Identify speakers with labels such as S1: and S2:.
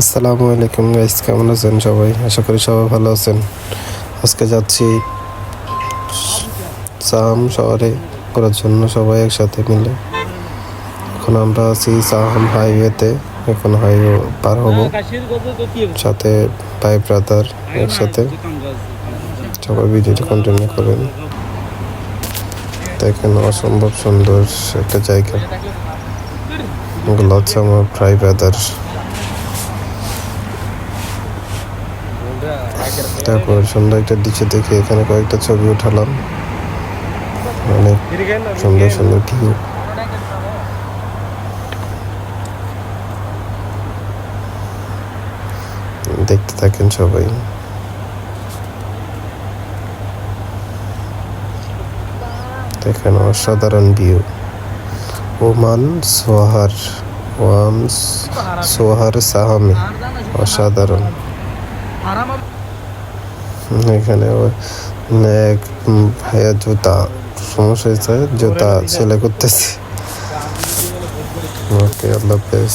S1: আসসালামু আলাইকুম গাইস কেমন আছেন সবাই? আশা করি সবাই ভালো আছেন। আজকে যাচ্ছি সাহাম শহরে করার জন্য সবাই একসাথে মিলে। এখন আমরা আছি সাহাম হাইওয়েতে এখন হাইওয়ে পার হব। সাথে ভাই ব্রাদার একসাথে। সবাই ভিডিওটি কন্টিনিউ করেন। দেখেন, অসম্ভব সুন্দর একটা জায়গা। এগুলো আমার ভাই ব্রাদার তারপর সুন্দর একটা দিচ্ছে দেখে এখানে কয়েকটা ছবি উঠালাম। অনেক সুন্দর সুন্দর ভিউ দেখতে থাকেন সবাই। এখানে অসাধারণ ভিউ ওমান সোহার ওয়াম সোহার সাহামি। অসাধারণ। এখানে এক ভাইয়া জুতা সমস্যা হয়েছে জুতা ছেলে করতেছে। ওকে আল্লাহ হাফেজ।